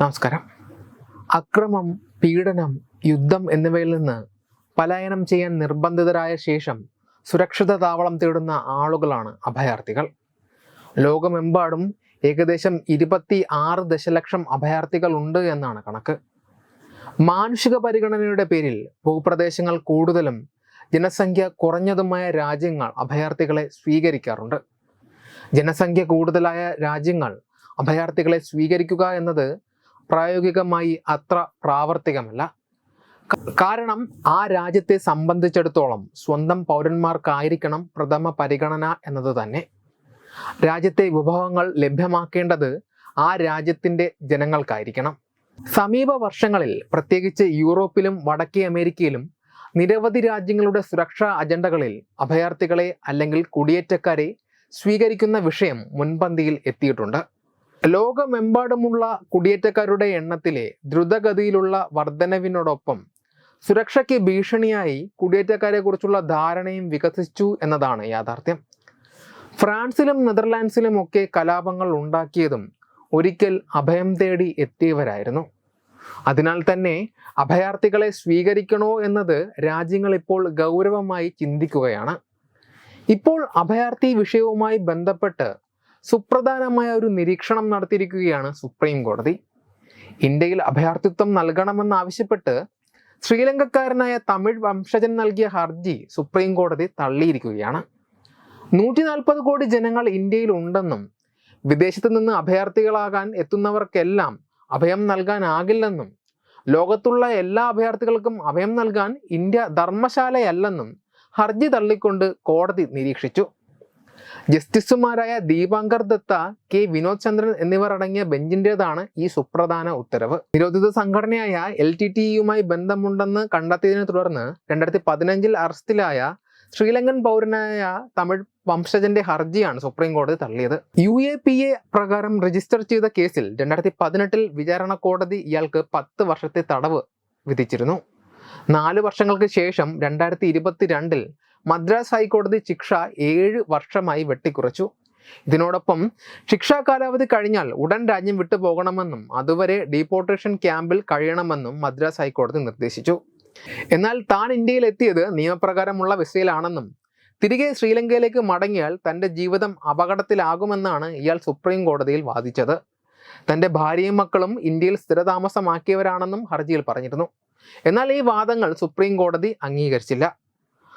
നമസ്കാരം. അക്രമം പീഡനം യുദ്ധം എന്നിവയിൽ നിന്ന് പലായനം ചെയ്യാൻ നിർബന്ധിതരായ ശേഷം സുരക്ഷിത താവളം തേടുന്ന ആളുകളാണ് അഭയാർത്ഥികൾ. ലോകമെമ്പാടും ഏകദേശം ഇരുപത്തി ആറ് ദശലക്ഷം അഭയാർത്ഥികൾ ഉണ്ട് എന്നാണ് കണക്ക്. മാനുഷിക പരിഗണനയുടെ പേരിൽ ഭൂപ്രദേശങ്ങൾ കൂടുതലും ജനസംഖ്യ കുറഞ്ഞതുമായ രാജ്യങ്ങൾ അഭയാർത്ഥികളെ സ്വീകരിക്കാറുണ്ട്. ജനസംഖ്യ കൂടുതലായ രാജ്യങ്ങൾ അഭയാർത്ഥികളെ സ്വീകരിക്കുക എന്നത് പ്രായോഗികമായി അത്ര പ്രാവർത്തികമല്ല. കാരണം ആ രാജ്യത്തെ സംബന്ധിച്ചിടത്തോളം സ്വന്തം പൗരന്മാർക്കായിരിക്കണം പ്രഥമ പരിഗണന എന്നത് തന്നെ. രാജ്യത്തെ വിഭവങ്ങൾ ലഭ്യമാക്കേണ്ടത് ആ രാജ്യത്തിന്റെ ജനങ്ങൾക്കായിരിക്കണം. സമീപ വർഷങ്ങളിൽ പ്രത്യേകിച്ച് യൂറോപ്പിലും വടക്കേ അമേരിക്കയിലും നിരവധി രാജ്യങ്ങളുടെ സുരക്ഷാ അജണ്ടകളിൽ അഭയാർത്ഥികളെ അല്ലെങ്കിൽ കുടിയേറ്റക്കാരെ സ്വീകരിക്കുന്ന വിഷയം മുൻപന്തിയിൽ എത്തിയിട്ടുണ്ട്. ലോകമെമ്പാടുമുള്ള കുടിയേറ്റക്കാരുടെ എണ്ണത്തിലെ ദ്രുതഗതിയിലുള്ള വർധനവിനോടൊപ്പം സുരക്ഷയ്ക്ക് ഭീഷണിയായി കുടിയേറ്റക്കാരെ കുറിച്ചുള്ള ധാരണയും വികസിച്ചു എന്നതാണ് യാഥാർത്ഥ്യം. ഫ്രാൻസിലും നെതർലാൻഡ്സിലും ഒക്കെ കലാപങ്ങൾ ഉണ്ടാക്കിയതും ഒരിക്കൽ അഭയം തേടി എത്തിയവരായിരുന്നു. അതിനാൽ തന്നെ അഭയാർത്ഥികളെ സ്വീകരിക്കണോ എന്നത് രാജ്യങ്ങൾ ഇപ്പോൾ ഗൗരവമായി ചിന്തിക്കുകയാണ്. ഇപ്പോൾ അഭയാർത്ഥി വിഷയവുമായി ബന്ധപ്പെട്ട് സുപ്രധാനമായ ഒരു നിരീക്ഷണം നടത്തിയിരിക്കുകയാണ് സുപ്രീം കോടതി. ഇന്ത്യയിൽ അഭയാർത്ഥിത്വം നൽകണമെന്നാവശ്യപ്പെട്ട് ശ്രീലങ്കക്കാരനായ തമിഴ് വംശജൻ നൽകിയ ഹർജി സുപ്രീം കോടതി തള്ളിയിരിക്കുകയാണ്. നൂറ്റി നാൽപ്പത് കോടി ജനങ്ങൾ ഇന്ത്യയിൽ ഉണ്ടെന്നും വിദേശത്ത് നിന്ന് അഭയാർത്ഥികളാകാൻ എത്തുന്നവർക്കെല്ലാം അഭയം നൽകാനാകില്ലെന്നും ലോകത്തുള്ള എല്ലാ അഭയാർത്ഥികൾക്കും അഭയം നൽകാൻ ഇന്ത്യ ധർമ്മശാലയല്ലെന്നും ഹർജി തള്ളിക്കൊണ്ട് കോടതി നിരീക്ഷിച്ചു. ജസ്റ്റിസുമാരായ ദീപാങ്കർ ദത്ത കെ. വിനോദ് ചന്ദ്രൻ എന്നിവർ അടങ്ങിയ ബെഞ്ചിന്റെതാണ് ഈ സുപ്രധാന ഉത്തരവ്. നിരോധിത സംഘടനയായ എൽ ടി ടി യുമായി ബന്ധമുണ്ടെന്ന് കണ്ടെത്തിയതിനെ തുടർന്ന് രണ്ടായിരത്തി പതിനഞ്ചിൽ അറസ്റ്റിലായ ശ്രീലങ്കൻ പൗരനായ തമിഴ് വംശജന്റെ ഹർജിയാണ് സുപ്രീം കോടതി തള്ളിയത്. യു എ പി എ പ്രകാരം രജിസ്റ്റർ ചെയ്ത കേസിൽ രണ്ടായിരത്തി പതിനെട്ടിൽ വിചാരണ കോടതി ഇയാൾക്ക് പത്ത് വർഷത്തെ തടവ് വിധിച്ചിരുന്നു. നാല് വർഷങ്ങൾക്ക് ശേഷം രണ്ടായിരത്തി ഇരുപത്തിരണ്ടിൽ മദ്രാസ് ഹൈക്കോടതി ശിക്ഷ ഏഴ് വർഷമായി വെട്ടിക്കുറച്ചു. ഇതിനോടൊപ്പം ശിക്ഷാ കാലാവധി കഴിഞ്ഞാൽ ഉടൻ രാജ്യം വിട്ടു പോകണമെന്നും അതുവരെ ഡീപ്പോർട്ടേഷൻ ക്യാമ്പിൽ കഴിയണമെന്നും മദ്രാസ് ഹൈക്കോടതി നിർദ്ദേശിച്ചു. എന്നാൽ താൻ ഇന്ത്യയിൽ എത്തിയത് നിയമപ്രകാരമുള്ള വിസയിലാണെന്നും തിരികെ ശ്രീലങ്കയിലേക്ക് മടങ്ങിയാൽ തന്റെ ജീവിതം അപകടത്തിലാകുമെന്നാണ് ഇയാൾ സുപ്രീം കോടതിയിൽ വാദിച്ചത്. തന്റെ ഭാര്യയും മക്കളും ഇന്ത്യയിൽ സ്ഥിരതാമസമാക്കിയവരാണെന്നും ഹർജിയിൽ പറഞ്ഞിരുന്നു. എന്നാൽ ഈ വാദങ്ങൾ സുപ്രീം കോടതി അംഗീകരിച്ചില്ല.